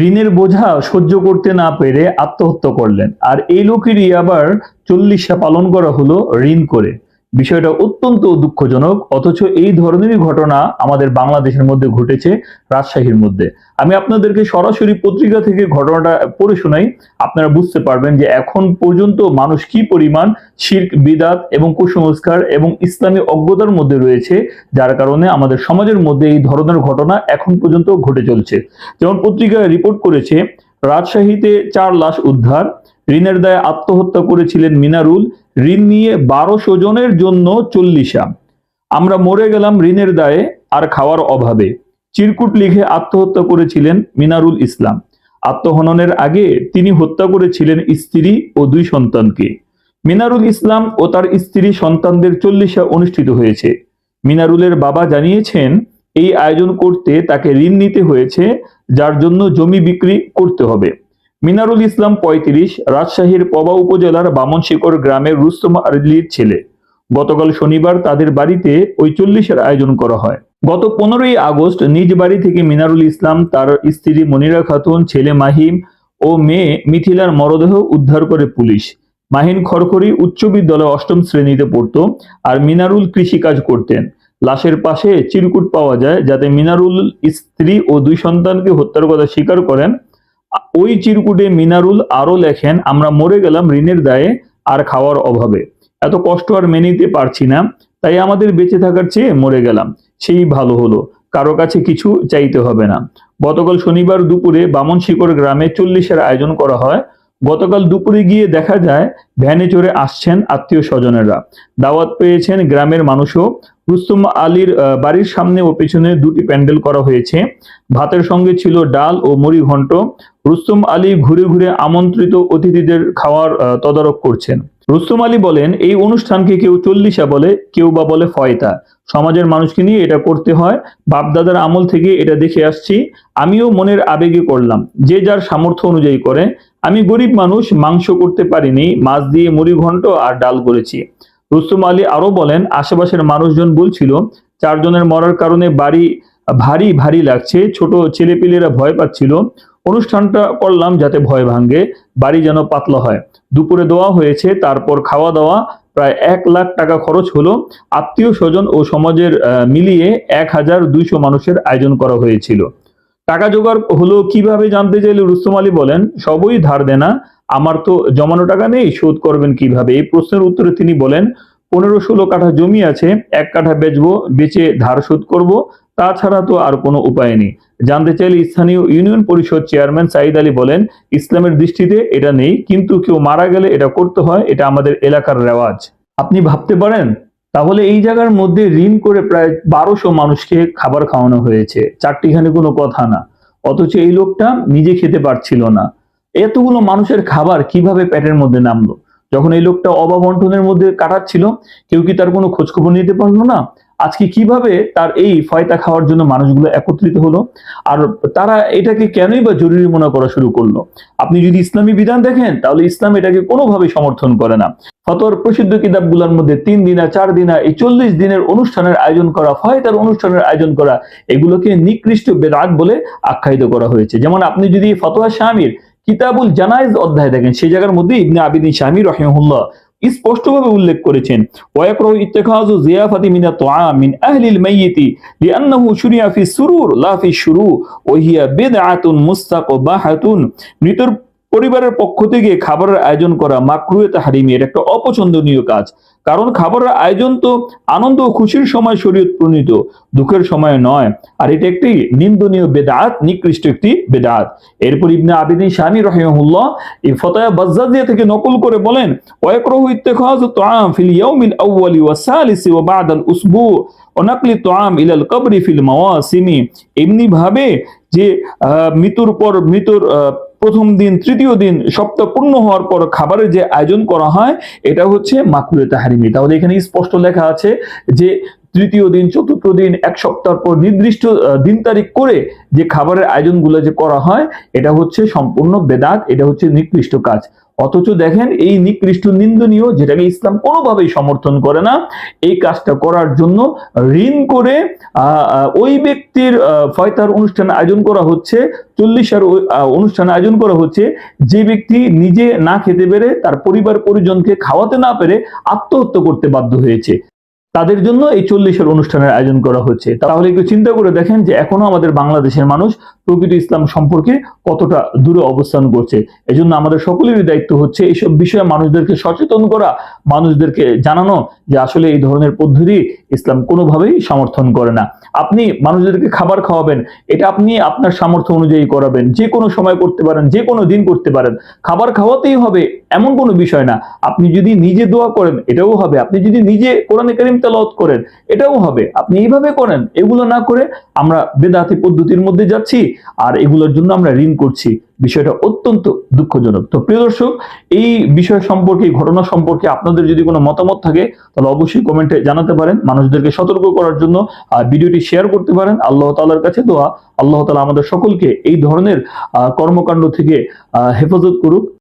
ঋণের বোঝা সহ্য করতে না পেরে আত্মহত্যা করলেন। আর এই লোকেরই আবার চল্লিশা পালন করা হলো ঋণ করে। বিষয়টা অত্যন্ত দুঃখজনক, অথচ এই ধরনেরই ঘটনা আমাদের বাংলাদেশের মধ্যে ঘটেছে, রাজশাহীর মধ্যে। আমি আপনাদেরকে সরাসরি পত্রিকা থেকে ঘটনাটা পড়ে শোনাই। আপনারা বুঝতে পারবেন যে এখন পর্যন্ত মানুষ কি পরিমাণ শির্ক, বিদাত এবং কুসংস্কার এবং ইসলামী অজ্ঞতার মধ্যে রয়েছে, যার কারণে আমাদের সমাজের মধ্যে এই ধরনের ঘটনা এখন পর্যন্ত ঘটে চলছে। যেমন পত্রিকায় রিপোর্ট করেছে, রাজশাহীতে চার লাশ উদ্ধার ঋণের দায়ে আত্মহত্যা করেছিলেন মিনারুল। ঋণ নিয়ে বারোশো জনের জন্য চল্লিশা। আমরা মরে গেলাম ঋণের দায়ে আর খাওয়ার অভাবে। চিরকুট লিখে আত্মহত্যা করেছিলেন মিনারুল ইসলাম। আত্মহননের আগে তিনি হত্যা করেছিলেন স্ত্রী ও দুই সন্তানকে। মিনারুল ইসলাম ও তার স্ত্রী সন্তানদের চল্লিশা অনুষ্ঠিত হয়েছে। মিনারুলের বাবা জানিয়েছেন, এই আয়োজন করতে তাকে ঋণ নিতে হয়েছে, যার জন্য জমি বিক্রি করতে হবে। মিনারুল ইসলাম পঁয়ত্রিশ, রাজশাহীর পবা উপজেলার বামনশিকর গ্রামের রুস্তম আরলির ছেলে। গতকাল শনিবার তাদের বাড়িতে ওই চল্লিশের আয়োজন করা হয়। গত পনেরোই আগস্ট নিজ বাড়ি থেকে মিনারুল ইসলাম, তার স্ত্রী মনিরা খাতুন, ছেলে মাহিম ও মেয়ে মিথিলার মরদেহ উদ্ধার করে পুলিশ। মাহিন খড়খড়ি উচ্চ বিদ্যালয়ে অষ্টম শ্রেণীতে পড়তো আর মিনারুল কৃষিকাজ করতেন। লাশের পাশে চিরকুট পাওয়া যায়, যাতে মিনারুল স্ত্রী ও দুই সন্তানকে হত্যার কথা স্বীকার করেন ওই চিরকুটে মিনারুল আরও লেখেন, আমরা মরে গেলাম ঋণের দায়ে আর খাওয়ার অভাবে। এত কষ্ট আর মেনে নিতে পারছি না, তাই আমাদের বেঁচে থাকার চেয়ে মরে গেলাম। সেই ভালো হলো, কারও কাছে কিছু চাইতে হবে না। গতকাল শনিবার দুপুরে বামন শিকড় গ্রামে চল্লিশের আয়োজন করা হয়। গতকাল দুপুরে গিয়ে দেখা যায়, ভ্যানে চড়ে আসছেন আত্মীয় স্বজনেরা। দাওয়াত পেয়েছেন গ্রামের মানুষও। রুস্তম আলীর বাড়ির সামনে ও পেছনে দুটি প্যান্ডেল করা হয়েছে। ভাতের সঙ্গে ছিল ডাল ও মুড়ি ঘন্ট। রুস্তম আলী ঘুরে ঘুরে আমন্ত্রিত অতিথিদের খাওয়ার তদারক করছেন। রুস্তম আলী বলেন, এই অনুষ্ঠানকে কেউ চল্লিশা বলে, কেউ বা বলে ফয়তা সমাজের মানুষকে নিয়ে এটা করতে হয়। বাপদাদার আমল থেকে এটা দেখে আসছি। আমিও মনের আবেগে করলাম। যে যার সামর্থ্য অনুযায়ী করে। আমি গরিব মানুষ, মাংস করতে পারিনি, মাছ দিয়ে মুড়ি ঘন্ট আর ডাল করেছি। রুস্তম আলী আরও বলেন, আশেপাশের মানুষজন বলছিল, চারজনের মরার কারণে বাড়ি, ভারী ভারী লাগছে, ছোট ছেলেপিলেরা ভয় পাচ্ছিল। অনুষ্ঠানটা করলাম যাতে ভয় ভাঙ্গে বাড়ি যেন পাতলা হয়। দুপুরে দেওয়া হয়েছে, তারপর খাওয়া দাওয়া প্রায় এক লাখ টাকা খরচ হলো। আত্মীয় স্বজন ও সমাজের মিলিয়ে এক হাজার দুইশো মানুষের আয়োজন করা হয়েছিল। টাকা জোগাড় হলো কীভাবে জানতে চাইলে রুস্তম আলী বলেন, সবই ধার দেনা, আমার তো জমানো টাকা নেই, শোধ করবেন কীভাবে? এই প্রশ্নের উত্তরে তিনি বলেন, পনেরো ষোলো কাঠা জমি আছে, এক কাঠা বেচবো, বেচে ধার শোধ করব তাছাড়া তো আর কোনো উপায় নেই। জানতে চাইলে স্থানীয় ইউনিয়ন পরিষদ চেয়ারম্যান সাইদ আলী বলেন, ইসলামের দৃষ্টিতে এটা নেই, কিন্তু কেউ মারা গেলে এটা করতে হয়, এটা আমাদের এলাকার রেওয়াজ। আপনি ভাবতে পারেন, তাহলে এই জায়গার মধ্যে ঋণ করে প্রায় বারোশো মানুষকে খাবার খাওয়ানো হয়েছে। চারটিখানে কোনো কথা না। অথচ এই লোকটা নিজে খেতে পারছিল না। এতগুলো মানুষের খাবার কীভাবে পেটের মধ্যে নামলো? যখন এই লোকটা অভাব অনটনের মধ্যে কাটাচ্ছিল, কেউ কি তার কোনো খোঁজখবর নিতে পারল না? আজকে কীভাবে তার এই ফয়তা খাওয়ার জন্য মানুষগুলো একত্রিত হলো? আর তারা এটাকে কেনই বা জরুরি মনে করা শুরু করল? আপনি যদি ইসলামী বিধান দেখেন, তাহলে ইসলাম এটাকে কোনোভাবে সমর্থন করে না। ফতোয়ার প্রসিদ্ধ কিতাবগুলোর মধ্যে তিন দিনা, চার দিনা, এই চল্লিশ দিনের অনুষ্ঠানের আয়োজন করা, ফয়তার অনুষ্ঠানের আয়োজন করা, এগুলোকে নিকৃষ্ট বেদাত বলে আখ্যায়িত করা হয়েছে। যেমন আপনি যদি ফতোয়া শামির কিতাবুল জানাইজ অধ্যায় দেখেন, সেই জায়গার মধ্যে ইবনে আবিদিন শামী রহিমহুল্লাহ স্পষ্টভাবে উল্লেখ করেছেন। ওয়াকরাহু ইত্তিখাযু জিয়াফাতি মিনা তুআম মিন আহলিল মাইয়িতি লিআন্নাহু শুরিয়া ফি সুরুর লা ফি শুরু ওয়া হিয়া বিদআতুন মুস্তাকবাহাতুন। মৃতর পরিবারের পক্ষ থেকে খাবারের আয়োজন করা মাকরুয়ে তাহরিমি এটা একটা অপছন্দনীয় কাজ। কারণ খাবারের আয়োজন তো আনন্দ ও খুশির সময় শরীয়ত প্রণীত, দুঃখের সময় নয়। আর এটা একটি নিন্দনীয় বেদাত, নিকৃষ্ট একটি বেদাত। এরপর ইবনে আবিদিন শামী রহিমাহুল্লাহ এই ফতায়া বাজ্জাজিয়া থেকে নকল করে বলেন, ওয়াকরাহু ইত্তিখাযু তুআম ফিল ইয়াউমিল আউয়ালি ওয়া সালিসি ওয়া বা'দাল উসবু ও নাকলি তুআম ইলাল কবরি ফিল মাওয়াসিমি। এমনি ভাবে যে মৃত্যুর পর মৃত্যুর প্রথম দিন, তৃতীয় দিন, সপ্তাহ পূর্ণ হওয়ার পর খাবারের যে আয়োজন করা হয়, এটা হচ্ছে মাকুলে তাহারিমি। তাহলে এখানে স্পষ্ট লেখা আছে যে তৃতীয় দিন, চতুর্থ দিন, এক সপ্তাহ পর নির্দিষ্ট দিন তারিখ করে যে খাবারের আয়োজনগুলো যে করা হয়, এটা হচ্ছে সম্পূর্ণ বেদাত, এটা হচ্ছে নিকৃষ্ট কাজ। অথচ দেখেন এই নিকৃষ্ট নিন্দনীয় যেটাকে ইসলাম কোনোভাবেই সমর্থন করে না, এই কাজটা করার জন্য ঋণ করে ওই ব্যক্তির ফয়তার অনুষ্ঠান আয়োজন করা হচ্ছে, চল্লিশের অনুষ্ঠান আয়োজন করা হচ্ছে, যে ব্যক্তি নিজে না খেতে পেরে তার পরিবার পরিজনকে খাওয়াতে না পেরে আত্মহত্যা করতে বাধ্য হয়েছে। তাদের জন্য এই চল্লিশের অনুষ্ঠানের আয়োজন করা হচ্ছে। তাহলে একটু চিন্তা করে দেখেন যে এখনও আমাদের বাংলাদেশের মানুষ প্রকৃত ইসলাম সম্পর্কে কতটা দূরে অবস্থান করছে। এজন্য আমাদের সকলেরই দায়িত্ব হচ্ছে এইসব বিষয়ে মানুষদেরকে সচেতন করা, মানুষদেরকে জানানো যে আসলে এই ধরনের পদ্ধতি ইসলাম কোনোভাবেই সমর্থন করে না। আপনি মানুষদেরকে খাবার খাওয়াবেন, এটা আপনি আপনার সামর্থ্য অনুযায়ী করাবেন, যে কোনো সময় করতে পারেন, যে কোনো দিন করতে পারেন। খাবার খাওয়াতেই হবে, এমন কোনো বিষয় না। আপনি যদি নিজে দোয়া করেন, এটাও হবে। আপনি যদি নিজে কোরআনে কারিম তেলাওয়াত করেন, এটাও হবে। আপনি এইভাবে করেন, এগুলো না করে আমরা বেদাতি পদ্ধতির মধ্যে যাচ্ছি আর এগুলোর জন্য আমরা ঋণ করছি। বিষয়টা অত্যন্ত দুঃখজনক। তো প্রিয় দর্শক, এই বিষয় সম্পর্কে ঘটনা সম্পর্কে আপনাদের যদি কোনো মতামত থাকে, তাহলে অবশ্যই কমেন্টে জানাতে পারেন। মানুষদেরকে সতর্ক করার জন্য ভিডিওটি শেয়ার করতে পারেন। আল্লাহ তালার কাছে দোয়া। আল্লাহ তালা আমাদের সকলকে এই ধরনের কর্মকাণ্ড থেকে হেফাজত করুক।